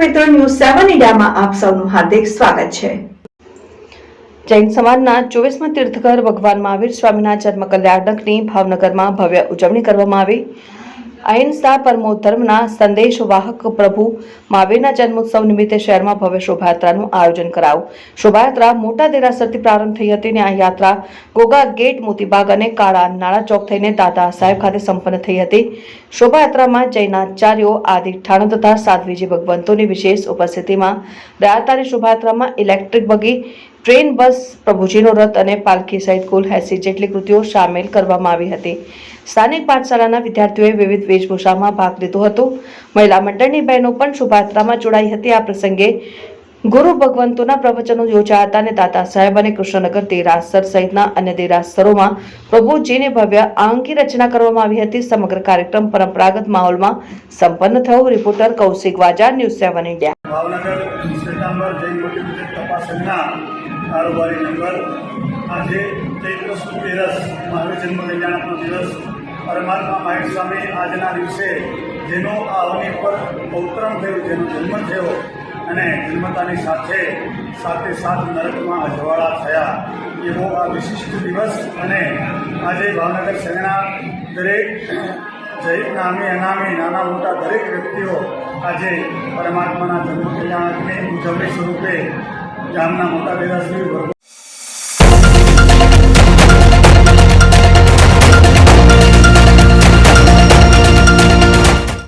મિત્રો ન્યૂઝ સેવન ઇન્ડિયામાં આપ સૌનું હાર્દિક સ્વાગત છે. જૈન સમાજના ચોવીસમાં તીર્થકર ભગવાન મહાવીર સ્વામીના જન્મ કલ્યાણકની ભાવનગરમાં ભવ્ય ઉજવણી કરવામાં આવી. અહિંસા પરમો ધર્મના સંદેશવાહક પ્રભુ મહાવીરના જન્મોત્સવ નિમિત્તે શહેરમાં ભવ્ય શોભાયાત્રાનું આયોજન કરાયું. શોભાયાત્રા મોટા દેરાસરથી પ્રારંભ થઈ હતી અને આ યાત્રા ગોગા ગેટ, મોતીબાગ અને કાળા નાળા ચોક થઈને દાદા સાહેબ ખાતે સંપન્ન થઈ હતી. શોભાયાત્રામાં જૈનાચાર્યો, આદિ ઠાણો તથા સાધ્વીજી ભગવંતોની વિશેષ ઉપસ્થિતિમાં રાયતાની શોભાયાત્રામાં ઇલેક્ટ્રિક બગી ટ્રેન, બસ, પ્રભુજીનો રથ અને પાલખી સહિત કુલ એસી જેટલી કૃતિઓ સામેલ કરવામાં આવી હતી. સ્થાનિક પાઠશાળાના વિદ્યાર્થીઓએ વિવિધ વેશભૂષામાં ભાગ લીધો હતો. મહિલા મંડળની બહેનો પણ શોભાયાત્રામાં જોડાઈ હતી. આ પ્રસંગે ગુરુ ભગવંતોના પ્રવચનો યોજાયા હતા અને દાદા સાહેબ અને કૃષ્ણનગર દેરાસર સહિતના અન્ય દેરાસરોમાં પ્રભુજીની ભવ્ય આંકી રચના કરવામાં આવી હતી. સમગ્ર કાર્યક્રમ પરંપરાગત માહોલમાં સંપન્ન થયો. Reporter Kaushik Vaja, news seven India. Bhavnagar Shwetambar Jain મોટી તપાસ સંઘના કારોબારી નંબર. આજે ચૈત્ર સુદ તેરસ મહાવીર જન્મ કલ્યાણકનો દિવસ. પરમાત્મા મહેશ સ્વામી આજના દિવસે જેનો આ અવની પર અવતરણ થયું, જેનો જન્મ થયો અને જન્મતાની સાથે સાથે સાત નરકમાં અજવાળા થયા. એવો આ વિશિષ્ટ દિવસ અને આજે ભાવનગર શહેરના દરેક જૈન નામી અનામી નાના મોટા દરેક વ્યક્તિઓ આજે પરમાત્માના જન્મ કલ્યાણકની ઉજવણી સ્વરૂપે ગામના મોટા દેરાશ્રી વર્ગો